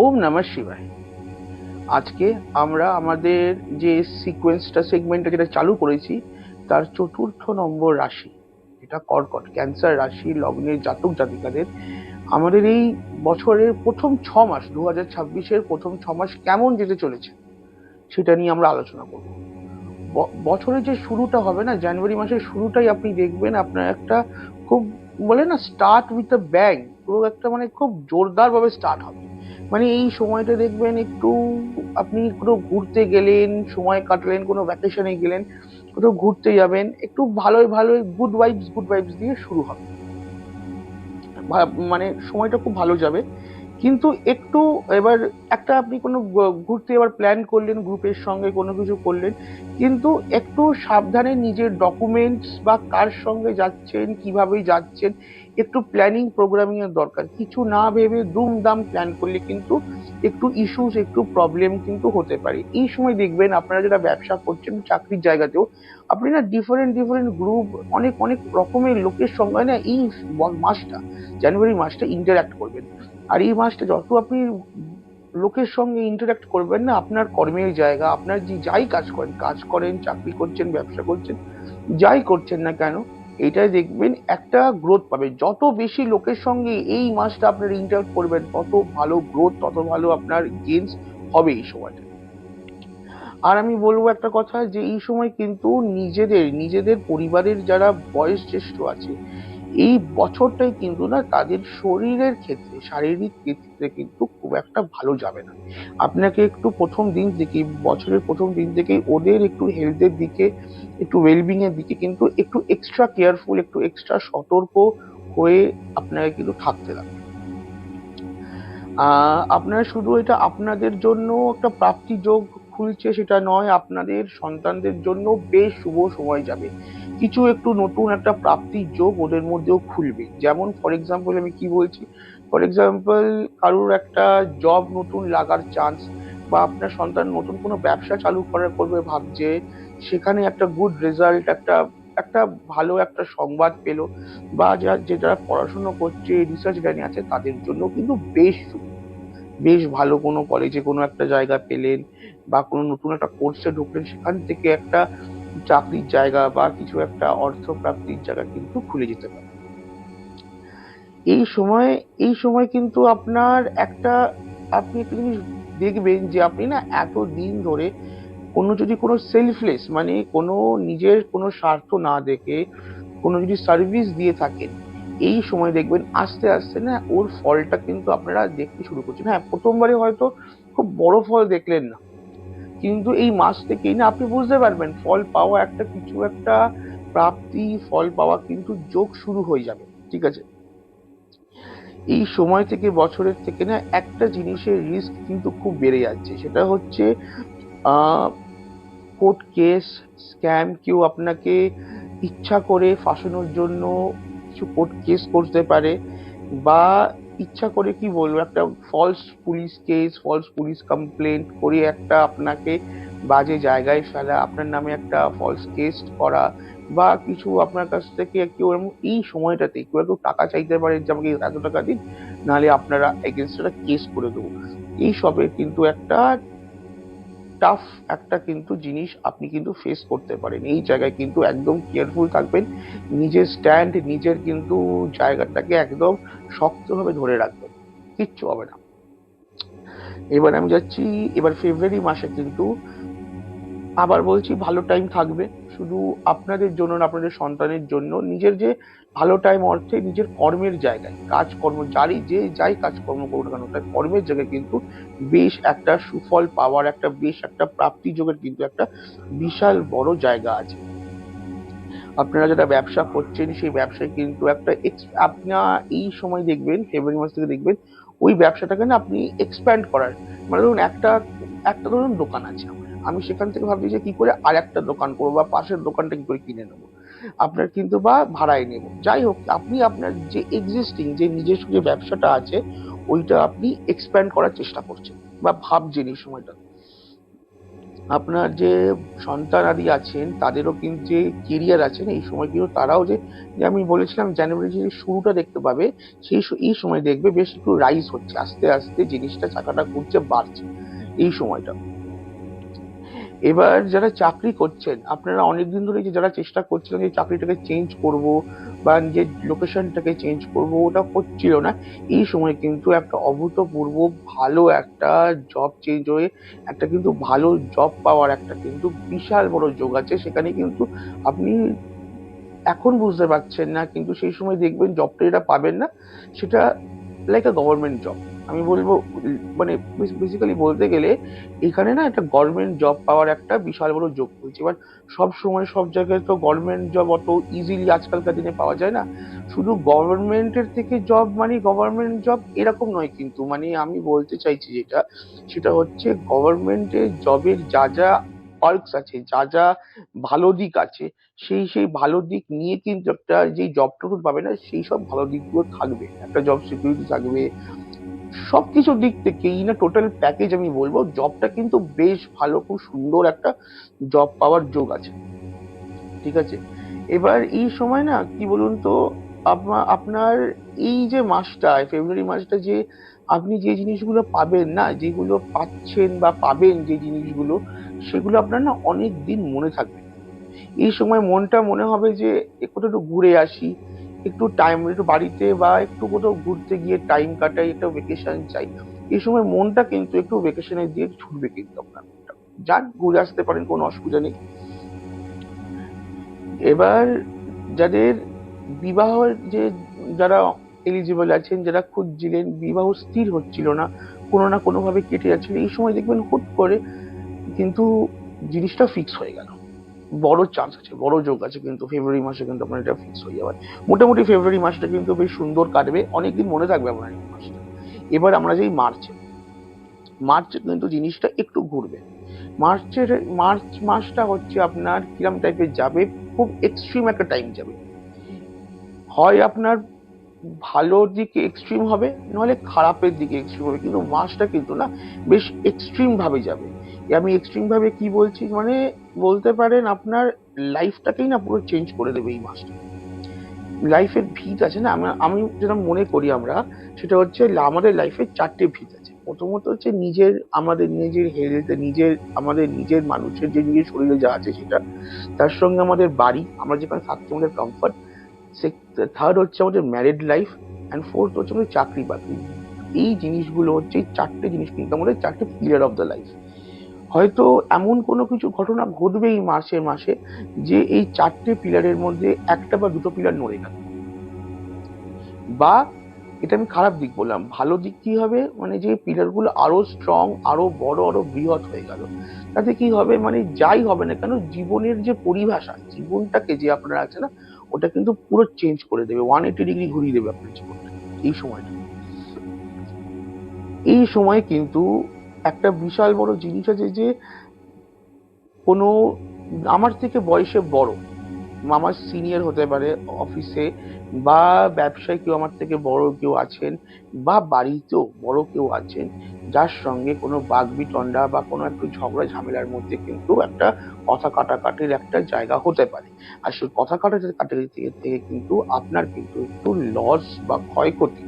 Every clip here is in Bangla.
ওম নমঃ শিবায়। আজকে আমরা আমাদের যে সিকোয়েন্সটা সেগমেন্টটা যেটা চালু করেছি, তার চতুর্থ নম্বর রাশি এটা কর্কট ক্যান্সার রাশি, লগ্নের জাতক জাতিকাদের। আমাদের এই বছরের প্রথম ছ মাস দু হাজার ছাব্বিশের প্রথম ছ মাস কেমন যেতে চলেছে, সেটা নিয়ে আমরা আলোচনা করব। বছরের যে শুরুটা হবে না, জানুয়ারি মাসের শুরুটাই আপনি দেখবেন, আপনার একটা খুব বলে না স্টার্ট উইথ আ ব্যাং পুরো একটা মানে খুব জোরদারভাবে স্টার্ট হবে। মানে এই সময়টা দেখবেন একটু আপনি কোথাও ঘুরতে গেলেন, সময় কাটালেন কোনো ভ্যাকেশনে গেলেন, কোথাও ঘুরতে যাবেন, একটু ভালোই ভালোই গুড ভাইবস গুড ভাইবস দিয়ে শুরু হবে। মানে সময়টা খুব ভালো যাবে। কিন্তু একটু এবার একটা আপনি কোনো ঘুরতে এবার প্ল্যান করলেন গ্রুপের সঙ্গে কোনো কিছু করলেন, কিন্তু একটু সাবধানে নিজের ডকুমেন্টস বা কার সঙ্গে যাচ্ছেন কীভাবে যাচ্ছেন একটু প্ল্যানিং প্রোগ্রামিং এর দরকার। কিছু না ভেবে দুমদাম প্ল্যান করলে কিন্তু একটু ইস্যুস একটু প্রবলেম কিন্তু হতে পারে। এই সময় দেখবেন আপনারা যারা ব্যবসা করছেন চাকরির জায়গাতেও, আপনি না ডিফারেন্ট ডিফারেন্ট গ্রুপ অনেক অনেক রকমের লোকের সঙ্গে না এই মাসটা জানুয়ারি মাসটা ইন্টারাক্ট করবেন। আর এই মাসটা যত আপনি লোকের সঙ্গে ইন্টারাক্ট করবেন না, আপনার কর্মের জায়গা, আপনার যে যাই কাজ করেন কাজ করেন, চাকরি করছেন, ব্যবসা করছেন, যাই করছেন না কেন এটাই দেখবেন একটা গ্রোথ পাবে। যত বেশি লোকের সঙ্গে এই মাসটা আপনার ইন্টারাক্ট করবেন, তত ভালো গ্রোথ তত ভালো আপনার গেমস হবে এই সময়টা আর আমি বলব একটা কথা যে, এই সময় কিন্তু নিজেদের নিজেদের পরিবারের যারা বয়স জ্যেষ্ঠ আছে এই বছরটাই কিন্তু না তাদের শরীরের ক্ষেত্রে, শারীরিক ক্ষেত্রে কিন্তু খুব একটা ভালো যাবে না। আপনাকে একটু প্রথম দিন থেকে, বছরের প্রথম দিন থেকে ওদের একটু হেলথের দিকে, একটু ওয়েলবিং এর দিকে কিন্তু একটু এক্সট্রা কেয়ারফুল একটু এক্সট্রা সতর্ক হয়ে আপনাকে কিন্তু থাকতে লাগবে। আপনারা শুধু এটা আপনাদের জন্য একটা প্রাপ্তি যোগ খুলছে সেটা নয়, আপনাদের সন্তানদের জন্য বেশ শুভ সময় যাবে। কিছু একটু নতুন একটা প্রাপ্তির যোগ ওদের মধ্যেও খুলবে। যেমন ফর এক্সাম্পল আমি কি বলছি? ফর এক্সাম্পল কারোর একটা জব নতুন লাগার চান্স বা আপনার সন্তান নতুন কোনো ব্যবসা চালু করার করবে ভাবছে, সেখানে একটা গুড রেজাল্ট একটা একটা ভালো একটা সংবাদ পেল বা যা, যে যারা পড়াশোনা করছে রিসার্চ লাইনে আছে, তাদের জন্য কিন্তু বেশ বেশ ভালো কোনো কলেজে কোনো একটা জায়গা পেলেন বা কোনো নতুন একটা কোর্সে ঢুকলেন, সেখান থেকে একটা চাকরির জায়গা বা কিছু একটা অর্থ প্রাপ্তির জায়গা কিন্তু খুলে যেতে পারে। এই সময় এই সময় কিন্তু আপনার একটা, আপনি একটা জিনিস দেখবেন যে আপনি না এত দিন ধরে কোনো যদি কোনো সেলফলেস মানে কোনো নিজের কোনো স্বার্থ না দেখে কোনো যদি সার্ভিস দিয়ে থাকেন, এই সময় দেখবেন আস্তে আস্তে না ওর ফলটা কিন্তু আপনারা দেখতে শুরু করছেন। হ্যাঁ প্রথমবারে হয়তো খুব বড় ফল দেখলেন না। কিন্তু এই মাস থেকেই না, আপনি বুঝতে পারবেন, ফল পাওয়া একটা কিছু একটা প্রাপ্তি, ফল পাওয়া কিন্তু যোগ শুরু হয়ে যাবে, ঠিক আছে? এই সময় থেকে, বছরের থেকে না, একটা জিনিসের রিস্ক কিন্তু খুব বেড়ে যাচ্ছে, সেটা হচ্ছে কোর্ট কেস স্ক্যাম কেউ আপনাকে ইচ্ছা করে ফাঁসানোর জন্য কিছু কোর্ট কেস করতে পারে, বা ইচ্ছা করে কি বলব, একটা false police case false police complaint করে একটা আপনাকে বাজে জায়গায় ফেলা, আপনার নামে একটা ফলস কেস করা বা কিছু আপনার কাছ থেকে কেউ এই সময়টাতে কেউ একটু টাকা চাইতে পারে যে আমাকে এত টাকা দিন, নাহলে আপনারা এগেনস্ট একটা কেস করে দেবো। এই সবের কিন্তু একটা টাফ একটা কিন্তু জিনিস আপনি কিন্তু ফেস করতে পারেন। এই জায়গায় কিন্তু একদম কেয়ারফুল থাকবেন। নিজের স্ট্যান্ড নিজের কিন্তু জায়গাটাকে একদম শক্তভাবে ধরে রাখবেন। কিচ্ছু হবে না। এবার আমি যাচ্ছি, এবার ফেব্রুয়ারি মাসে কিন্তু আবার বলছি ভালো টাইম থাকবে। শুধু আপনাদের জন্য না, আপনাদের সন্তানের জন্য। নিজের যে ভালো টাইম অর্থে নিজের কর্মের জায়গায়, কাজকর্ম, যারই যে যাই কাজকর্ম করুন না কেন, তার কর্মের জায়গায় কিন্তু বেশ একটা সুফল পাওয়ার, একটা বেশ একটা প্রাপ্তি যোগের কিন্তু একটা বিশাল বড় জায়গা আছে। আপনারা যারা ব্যবসা করছেন, সেই ব্যবসায় কিন্তু একটা আপনার এই সময় দেখবেন ফেব্রুয়ারি মাস থেকে দেখবেন, ওই ব্যবসাটাকে না আপনি এক্সপ্যান্ড করার মানে ধরুন একটা একটা ধরুন দোকান আছে আমি সেখান থেকে ভাবছি যে কি করে আর একটা দোকান করব বা পাশের দোকানটা কি করে কিনে নেব। আপনার কিন্তু বা ভাড়ায় নেব। যাই হোক আপনি আপনার যে এক্সিস্টিং যে নিজস্ব যে ব্যবসাটা আছে ওইটা আপনি এক্সপ্যান্ড করার চেষ্টা করছেন বা ভাবছেন এই সময়টা আপনার যে সন্তানাদি আছেন তাদেরও কিন্তু যে কেরিয়ার আছেন এই সময় কিন্তু তারাও যে যে আমি বলেছিলাম জানুয়ারি যে শুরুটা দেখতে পাবে সেই এই সময় দেখবে বেশ একটু রাইজ হচ্ছে। আস্তে আস্তে জিনিসটা চাকাটা ঘুরছে বাড়ছে এই সময়টা। এবার যারা চাকরি করছেন, আপনারা অনেকদিন ধরে যে যারা চেষ্টা করছিলেন যে চাকরিটাকে চেঞ্জ করব বা নিজের লোকেশনটাকে চেঞ্জ করব, ওটা হচ্ছিল না। এই সময় কিন্তু একটা অভূতপূর্ব ভালো একটা জব চেঞ্জ হয়ে, একটা কিন্তু ভালো জব পাওয়ার একটা কিন্তু বিশাল বড় যোগ আছে। সেখানে কিন্তু আপনি এখন বুঝতে পারছেন না, কিন্তু সেই সময় দেখবেন জবটা যেটা পাবেন না, সেটা লাইক আ গভর্নমেন্ট জব আমি বলব মানে বেসিক্যালি বলতে গেলে এখানে না একটা গভর্নমেন্ট জব পাওয়ার একটা বিশাল বড় যোগ হয়েছে। এবার সব সময় সব জায়গায় তো গভর্নমেন্ট জব অত ইজিলি আজকালকার দিনে পাওয়া যায় না। শুধু গভর্নমেন্টের থেকে জব মানে গভর্নমেন্ট জব এরকম নয় কিন্তু মানে আমি বলতে চাইছি যেটা, সেটা হচ্ছে গভর্নমেন্টের জবের যা যা পার্কস আছে, যা যা ভালো দিক আছে, সেই সেই ভালো দিক নিয়ে কিন্তু একটা যেই জবটুকু পাবে না, সেই সব ভালো দিকগুলো থাকবে। একটা জব সিকিউরিটি থাকবে সবকিছুর দিক থেকে ইন টোটাল প্যাকেজ আমি বলব জবটা কিন্তু বেশ ভালো, খুব সুন্দর একটা জব পাওয়ার যোগ আছে। ঠিক আছে? এবার এই সময় না, কি বলুন তো, আপনা- আপনার এই যে মাসটা ফেব্রুয়ারি মাসটা যে আপনি যে জিনিসগুলো পাবেন না, যেগুলো পাচ্ছেন বা পাবেন যে জিনিসগুলো, সেগুলো আপনার না অনেক দিন মনে থাকবে। এই সময় মনটা মনে হবে যে কোথাও একটু ঘুরে আসি একটু টাইম একটু বাড়িতে বা একটু কোথাও ঘুরতে গিয়ে টাইম কাটাই, একটা ভেকেশন চাই। এই সময় মনটা কিন্তু একটু ভেকেশনের দিকে ছুটবে কিন্তু আপনার মনটা। যান ঘুরে আসতে পারেন, কোনো অসুবিধা নেই। এবার যাদের বিবাহ যে যারা এলিজিবল আছেন, যারা খুঁজছিলেন, বিবাহ স্থির হচ্ছিল না, কোনো না কোনোভাবে কেটে যাচ্ছিল, এই সময় দেখবেন হুট করে কিন্তু জিনিসটা ফিক্স হয়ে গেল। বড় চান্স আছে, বড় যোগ আছে, কিন্তু ফেব্রুয়ারি মাসে কিন্তু আপনার এটা ফিক্স হয়ে যাবে। মোটামুটি ফেব্রুয়ারি মাসটা কিন্তু বেশ সুন্দর কাটবে, অনেকদিন মনে থাকবে আপনার এই মাসটা। এবার আমরা যাই মার্চে মার্চে কিন্তু জিনিসটা একটু ঘুরবে। মার্চের মার্চ মাসটা হচ্ছে আপনার কিরম টাইপের যাবে, খুব এক্সট্রিম একটা টাইম যাবে। হয় আপনার ভালো দিকে এক্সট্রিম হবে, নাহলে খারাপের দিকে এক্সট্রিম হবে, কিন্তু মাসটা কিন্তু না, বেশ এক্সট্রিম ভাবে যাবে। আমি এক্সট্রিম ভাবে কি বলছি মানে বলতে পারেন আপনার লাইফটাকেই না পুরো চেঞ্জ করে দেবে এই মাসটা। লাইফের ভিত আছে না, আমরা, আমি যেটা মনে করি আমরা, সেটা হচ্ছে আমাদের লাইফের চারটে ভিত আছে। প্রথমত হচ্ছে নিজের, আমাদের নিজের হেলথ নিজের, আমাদের নিজের মানুষের যে নিজের শরীরে যা আছে সেটা, তার সঙ্গে আমাদের বাড়ি, আমরা যেখানে থাকছি আমাদের কমফর্ট থার্ড হচ্ছে আমাদের ম্যারিড লাইফ অ্যান্ড ফোর্থ হচ্ছে আমাদের চাকরি বাকরি। এই জিনিসগুলো হচ্ছে এই চারটে জিনিস কিন্তু আমাদের চারটে পিলার অফ দ্য লাইফ হয়তো এমন কোনো কিছু ঘটনা ঘটবে এই মাসে মাসে যে এই চারটে পিলারের মধ্যে একটা বা দুটো পিলার নড়ে গেল বা এটা আমি খারাপ দিক বললাম, ভালো দিক কি হবে? মানে যে পিলারগুলো আরও স্ট্রং আরও বড়, আরও বৃহৎ হয়ে গেল, তাতে কি হবে? মানে যাই হবে না কেন, জীবনের যে পরিভাষা, জীবনটাকে যে আপনার আছে না, ওটা কিন্তু পুরো চেঞ্জ করে দেবে। ওয়ান এইটি ডিগ্রি ঘুরিয়ে দেবে আপনার জীবনটা এই সময়টা। এই সময় কিন্তু একটা বিশাল বড় জিনিস আছে যে কোনো, আমার থেকে বয়সে বড় আমার সিনিয়র হতে পারে অফিসে বা ব্যবসায় কেউ আমার থেকে বড় কেউ আছেন, বা বাড়িতেও বড় কেউ আছেন, যার সঙ্গে কোনো বাগবিটন্ডা বা কোনো একটু ঝগড়া ঝামেলার মধ্যে কিন্তু একটা কথা কাটাকাটির একটা জায়গা হতে পারে। আর সেই কথা কাটাকাটি থেকে থেকে কিন্তু আপনার কিন্তু একটু লস বা ক্ষয়ক্ষতি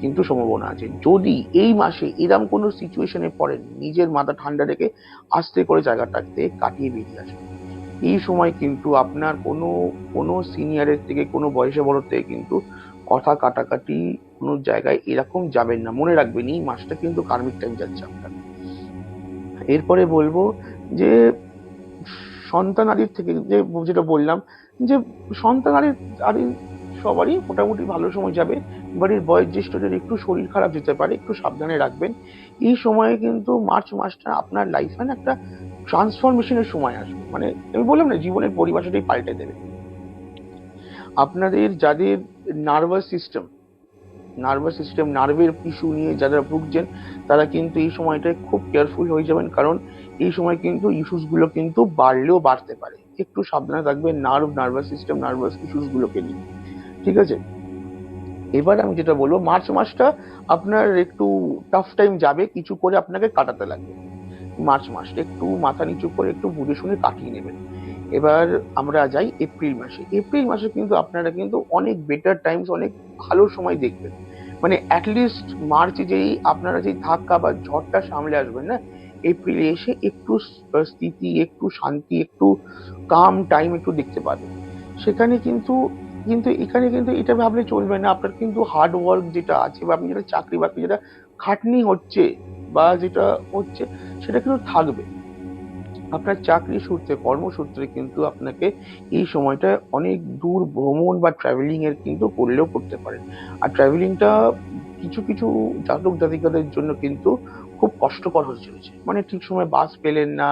কিন্তু সম্ভাবনা আছে যদি এই মাসে এরম কোনো সিচুয়েশনে পড়েন, নিজের মাথা ঠান্ডা রেখে আস্তে করে জায়গাটাকে কাটিয়ে বেরিয়ে আসবেন এই সময় কিন্তু আপনার কোনো কোনো সিনিয়রের থেকে, কোনো বয়সে বড় থেকে কিন্তু কথা কাটাকাটি কোনো জায়গায় এরকম যাবেন না। মনে রাখবেন, এই মাসটা কিন্তু কার্মিক টাইম যাচ্ছে আপনার। এরপরে বলব যে, সন্তান আদির থেকে যে, যেটা বললাম, যে সন্তান আদির আদি সবারই মোটামুটি ভালো সময় যাবে। বাড়ির বয়োজ্যেষ্ঠদের একটু শরীর খারাপ যেতে পারে, একটু সাবধানে রাখবেন। এই সময়ে কিন্তু মার্চ মাসটা আপনার লাইফে না একটা ট্রান্সফরমেশনের সময় আসবে। মানে আমি বললাম না, জীবনের পরিভাষাটাই পাল্টে দেবে। আপনাদের যাদের নার্ভাস সিস্টেম নার্ভাস সিস্টেম নার্ভের ইস্যু নিয়ে যারা ভুগছেন, তারা কিন্তু এই সময়টায় খুব কেয়ারফুল হয়ে যাবেন। কারণ এই সময় কিন্তু ইস্যুসগুলো কিন্তু বাড়লেও বাড়তে পারে। একটু সাবধানে থাকবেন nerve nervous system nervous issues গুলোকে নিয়ে। ঠিক আছে? এবার আমি যেটা বলব মার্চ মাসটা আপনার একটু টাফ টাইম যাবে, কিছু করে আপনাকে কাটাতে লাগবে। মার্চ মাসটা একটু মাথা নিচু করে একটু বুঝে শুনে কাটিয়ে নেবেন। এবার আমরা যাই এপ্রিল মাসে। এপ্রিল মাসে কিন্তু আপনারা কিন্তু অনেক বেটার টাইমস অনেক ভালো সময় দেখবেন। মানে অ্যাটলিস্ট মার্চে যেই আপনারা যেই ধাক্কা বা ঝড়টা সামলে আসবেন না এপ্রিলে এসে একটু স্থিতি, একটু শান্তি, একটু কাম টাইম একটু দেখতে পাবেন। সেখানে কিন্তু কিন্তু এখানে কিন্তু এটা ভাবলে চলবে না। আপনার কিন্তু হার্ড ওয়ার্ক যেটা আছে বা আপনি যেটা চাকরি বাকরি যেটা খাটনি হচ্ছে বা যেটা হচ্ছে সেটা কিন্তু থাকবে। আপনার চাকরি সূত্রে, কর্মসূত্রে কিন্তু আপনাকে এই সময়টা অনেক দূর ভ্রমণ বা ট্রাভেলিং এর কিন্তু করলেও করতে পারেন। আর ট্রাভেলিংটা কিছু কিছু জাতক জাতিকাদের জন্য কিন্তু খুব কষ্টকর হয়ে চলেছে। মানে ঠিক সময় বাস পেলেন না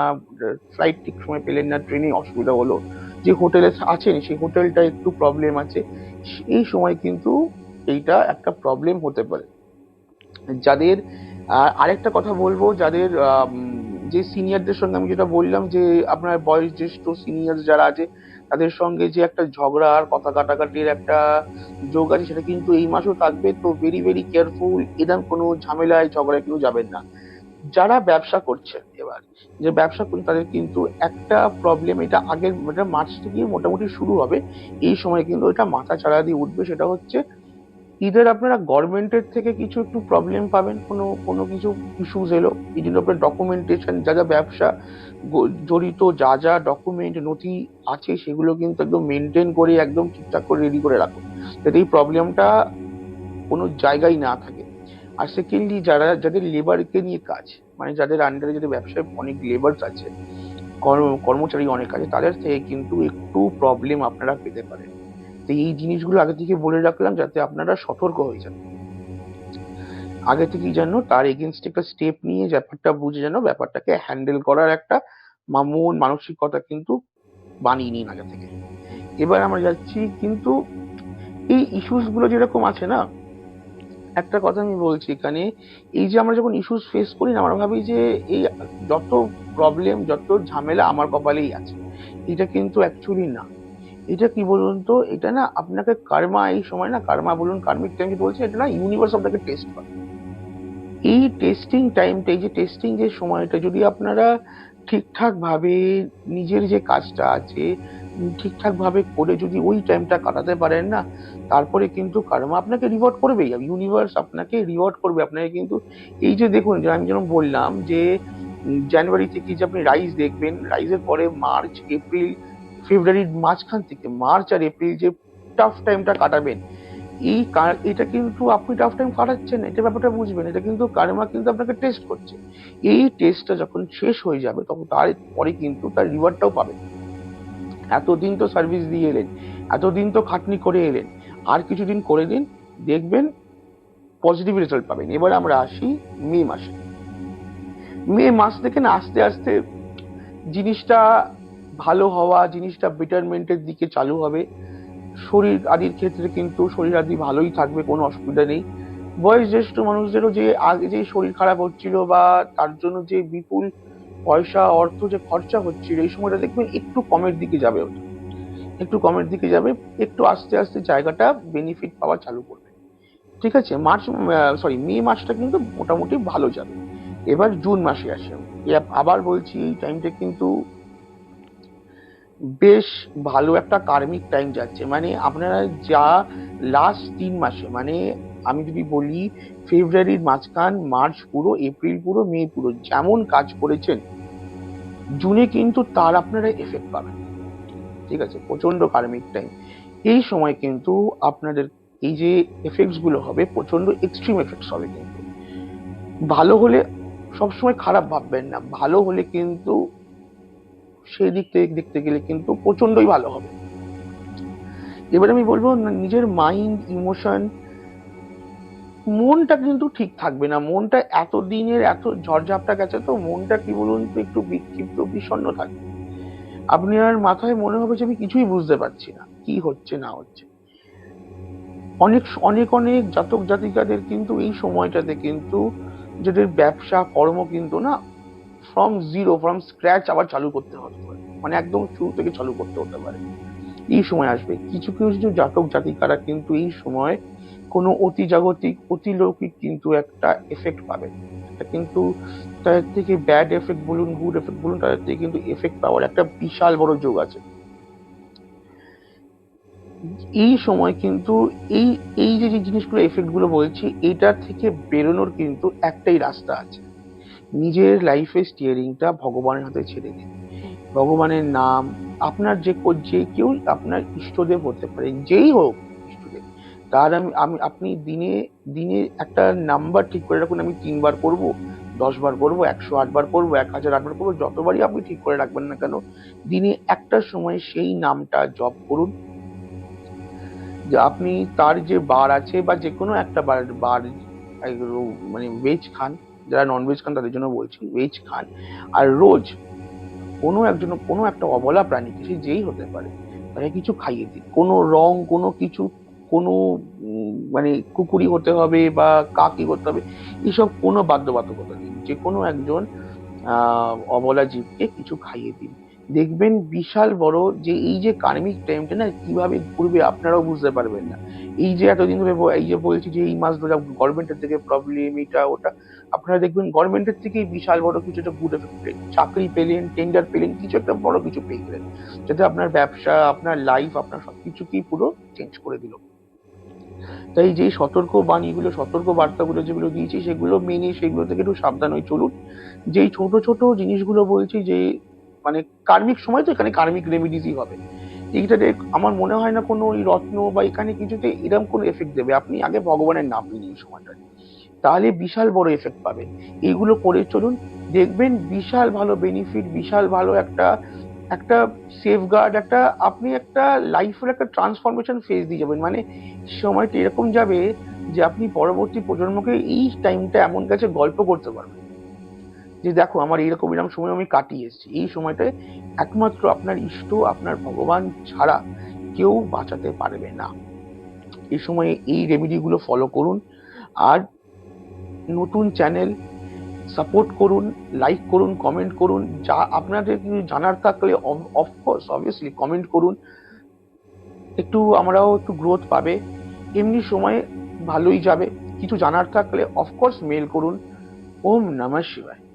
ফ্লাইট ঠিক সময় পেলেন না ট্রেনে অসুবিধা হলো। যে হোটেলে আছেন, সেই হোটেলটা একটু প্রবলেম আছে। এই সময় কিন্তু এইটা একটা প্রবলেম হতে পারে। যাদের আর আরেকটা কথা বলব, যাদের যে সিনিয়রদের সঙ্গে আমি যেটা বললাম যে আপনার বয়স জ্যেষ্ঠ সিনিয়র যারা আছে, তাদের সঙ্গে যে একটা ঝগড়া আর কথা কাটাকাটির একটা যোগ আছে, সেটা কিন্তু এই মাসেও থাকবে। তো ভেরি ভেরি কেয়ারফুল এরকম কোনো ঝামেলায়, ঝগড়ায় কেউ যাবেন না। যারা ব্যবসা করছেন এবার, যে ব্যবসা করছেন, তাদের কিন্তু একটা প্রবলেম এটা আগের, এটা মার্চ থেকে মোটামুটি শুরু হবে। এই সময় কিন্তু এটা মাথা চাড়া দিয়ে উঠবে, সেটা হচ্ছে ইদার আপনারা গভর্নমেন্টের থেকে কিছু একটু প্রবলেম পাবেন, কোনো কোনো কিছু ইস্যুস এলো, এই জন্য আপনার ডকুমেন্টেশন যা যা ব্যবসা জড়িত, যা যা ডকুমেন্ট নথি আছে, সেগুলো কিন্তু একদম মেনটেন করে, একদম ঠিকঠাক করে রেডি করে রাখুন। যাতে এই প্রবলেমটা কোনো জায়গায় না থাকে। আর সেকেন্ডলি যারা, যাদের লেবারকে নিয়ে কাজ মানে যাদের আন্ডারে যাদের ব্যবসায় অনেক লেবার্স আছে কর্মচারী অনেক আছে, তাদের থেকে কিন্তু একটু প্রবলেম আপনারা পেতে পারেন। তো এই জিনিসগুলো আগে থেকে বলে রাখলাম যাতে আপনারা সতর্ক হয়ে যান। আগে থেকেই যেন তার এগেনস্ট একটা স্টেপ নিয়ে ব্যাপারটা বুঝে যেন ব্যাপারটাকে হ্যান্ডেল করার একটা মন, মানসিকতা কিন্তু বানিয়ে নিন আগে থেকে। এবার আমরা যাচ্ছি, কিন্তু এই ইস্যুসগুলো যেরকম আছে না একটা কথা আমি বলছি এখানে এই যে আমরা যখন ইস্যুস ফেস করি না, আমরা ভাবি যে এই যত প্রবলেম যত ঝামেলা আমার কপালেই আছে, এটা কিন্তু অ্যাকচুয়ালি না। এটা কি বলুন তো? এটা না আপনাকে কার্মা এই সময় না কার্মা বলুন কার্মিক টাইম বলছে? এটা না ইউনিভার্স আপনাকে টেস্ট করে। এই টেস্টিং টাইমটা এই যে টেস্টিং যে সময়টা, যদি আপনারা ঠিকঠাক ভাবে নিজের যে কাজটা আছে ঠিকঠাক ভাবে করে যদি ওই টাইমটা কাটাতে পারেন না, তারপরে কিন্তু কার্মা আপনাকে রিওয়ার্ড করবেই। ইউনিভার্স আপনাকে রিওয়ার্ড করবে। আপনাকে কিন্তু এই যে দেখুন, যে আমি যেরকম বললাম যে জানুয়ারি থেকে যে আপনি রাইস দেখবেন রাইসের পরে মার্চ এপ্রিল ফেব্রুয়ারির মাঝখান থেকে মার্চ আর এপ্রিল যে টাফ টাইমটা কাটাবেন এই এটা কিন্তু আপনি টাফ টাইম কাটাচ্ছেন, এটা ব্যাপারটা বুঝবেন, এটা কিন্তু কারমা কিন্তু আপনাকে টেস্ট করছে। এই টেস্টটা যখন শেষ হয়ে যাবে, তখন তারপরে কিন্তু তার রিওয়ার্ডটাও পাবেন এতদিন তো সার্ভিস দিয়ে এলেন, এতদিন তো খাটনি করে এলেন, আর কিছুদিন করে দিন, দেখবেন পজিটিভ রেজাল্ট পাবেন। এবার আমরা আসি মে মাসে। মে মাস থেকে না আস্তে আস্তে জিনিসটা ভালো হওয়া, জিনিসটা বেটারমেন্টের দিকে চালু হবে। শরীর আদির ক্ষেত্রে কিন্তু শরীর আদি ভালোই থাকবে, কোনো অসুবিধা নেই। বয়স জ্যেষ্ঠ মানুষদেরও যে আগে যে শরীর খারাপ হচ্ছিল বা তার জন্য যে বিপুল পয়সা, অর্থ যে খরচা হচ্ছিল, এই সময়টা দেখবেন একটু কমের দিকে যাবে। একটু কমের দিকে যাবে, একটু আস্তে আস্তে জায়গাটা বেনিফিট পাওয়া চালু করবে। ঠিক আছে? মার্চ সরি মে মাসটা কিন্তু মোটামুটি ভালো যাবে। এবার জুন মাসে আসে। আবার বলছি, এই টাইমটা কিন্তু বেশ ভালো একটা কার্মিক টাইম যাচ্ছে। মানে আপনারা যা লাস্ট তিন মাসে মানে আমি যদি বলি ফেব্রুয়ারির মাঝখান, মার্চ পুরো, এপ্রিল পুরো, মে পুরো যেমন কাজ করেছেন, জুনে কিন্তু তার আপনারা এফেক্ট পাবেন। ঠিক আছে? প্রচণ্ড কার্মিক টাইম এই সময় কিন্তু আপনাদের এই যে এফেক্টসগুলো হবে প্রচণ্ড এক্সট্রিম এফেক্টস হবে কিন্তু। ভালো হলে সবসময় খারাপ ভাববেন না। ভালো হলে কিন্তু সেই দিক থেকে দেখতে গেলে কিন্তু প্রচন্ডই ভালো হবে। এবার আমি বলব নিজের মাইন্ড ইমোশন মনটা কিন্তু ঠিক থাকবে না। মনটা এত দিনের, এত ঝড়ঝাপটা গেছে তো মনটা কি বলুন তো একটু বিক্ষিপ্ত বিষণ্ণ থাকবে আপনি আর মাথায় মনে হবে যে আমি কিছুই বুঝতে পারছি না, কি হচ্ছে, না হচ্ছে। অনেক অনেক অনেক জাতক জাতিকাদের কিন্তু এই সময়টাতে কিন্তু, যাদের ব্যবসা, কর্ম কিন্তু না ফ্রম জিরো ফ্রম স্ক্র্যাচ আবার চালু করতে হতে পারে মানে একদম শুরু থেকে চালু করতে হতে পারে। এই সময় আসবে। কিছু কিছু জাতক, জাতিকারা কিন্তু এই সময় কোনো অতি জাগতিক অতিলৌকিক কিন্তু একটা এফেক্ট পাবে। এটা কিন্তু তাদের থেকে ব্যাড এফেক্ট বলুন গুড এফেক্ট বলুন, তাদের থেকে কিন্তু এফেক্ট পাওয়ার একটা বিশাল বড় যোগ আছে। এই সময় কিন্তু এই এই যে জিনিসগুলো এফেক্টগুলো বলছি, এইটার থেকে বেরোনোর কিন্তু একটাই রাস্তা আছে। নিজের লাইফের স্টিয়ারিংটা ভগবানের হাতে ছেড়ে দিন। ভগবানের নাম, আপনার যে যে কেউ আপনার ইষ্টদেব হতে পারে যেই হোক ইষ্টদেব। তার আমি আমি, আপনি দিনে দিনে একটা নাম্বার ঠিক করে রাখুন, আমি তিনবার করব দশ বার করব, একশো আটবার করব, এক হাজার আটবার করব, যতবারই আপনি ঠিক করে রাখবেন না কেন, দিনে একটা সময় সেই নামটা জপ করুন। যে আপনি তার যে বার আছে বা যে কোনো একটা বার বার মানে ভেজ খান। যারা নন ভেজ খান তাদের জন্য বলছি ভেজ খান। আর রোজ কোনো একজন, কোনো একটা অবলা প্রাণীকে সে যেই হতে পারে, তাকে কিছু খাইয়ে দিন। কোনো রং, কোনো কিছু, কোনো মানে কুকুরি হতে হবে বা কাকি করতে হবে, এসব কোনো বাধ্যবাধকতা নেই। যে কোনো একজন অবলা জীবকে কিছু খাইয়ে দিন। দেখবেন বিশাল বড় যে এই যে কার্মিক টাইমটা না, কীভাবে ঘুরবে আপনারাও বুঝতে পারবেন না। এই যে এতদিন ধরে এই যে বলছি যে এই মাস ধরে গভর্নমেন্টের থেকে প্রবলেম এটা, ওটা আপনারা দেখবেন গভর্নমেন্টের থেকেই বিশাল বড় কিছু একটা গুড এফেক্ট চাকরি পেলেন টেন্ডার পেলেন, কিছু একটা বড় কিছু পেয়ে গেলেন। যাতে আপনার ব্যবসা, আপনার লাইফ আপনার সবকিছুকেই পুরো চেঞ্জ করে দিল। তাই যে সতর্ক বাণীগুলো, সতর্ক বার্তাগুলো যেগুলো দিয়েছি, সেগুলো মেনে সেগুলো থেকে একটু সাবধান হয়ে চলুন। যেই ছোট ছোট জিনিসগুলো বলছি, যে মানে কার্মিক সময় তো এখানে কার্মিক রেমিডিসই হবে। এইটাতে আমার মনে হয় না কোনো ওই রত্ন বা এখানে কিছুতে এরকম কোনো এফেক্ট দেবে। আপনি আগে ভগবানের নাম নিন এই সময়টায়। তাহলে বিশাল বড় এফেক্ট পাবেন এইগুলো করে চলুন, দেখবেন বিশাল ভালো বেনিফিট বিশাল ভালো একটা একটা সেফগার্ড একটা, আপনি একটা লাইফের একটা ট্রান্সফরমেশন ফেজ দিয়ে যাবেন। মানে সময়টা এরকম যাবে যে আপনি পরবর্তী প্রজন্মকে এই টাইমটা এমন কাছে গল্প করতে পারবেন। যে দেখো, আমার এইরকম এরকম সময় আমি কাটিয়ে এসেছি। এই সময়টায় একমাত্র আপনার ইষ্ট, আপনার ভগবান ছাড়া কেউ বাঁচাতে পারবে না। এই সময়ে এই রেমেডিগুলো ফলো করুন। আর নতুন চ্যানেল সাপোর্ট করুন লাইক করুন কমেন্ট করুন। যা আপনাদের কিছু জানার থাকলে অফকোর্স অবভিয়াসলি কমেন্ট করুন। একটু আমরাও একটু গ্রোথ পাবে। এমনি সময় ভালোই যাবে। কিছু জানার থাকলে অফকোর্স মেল করুন। ওম নমঃ শিবায়।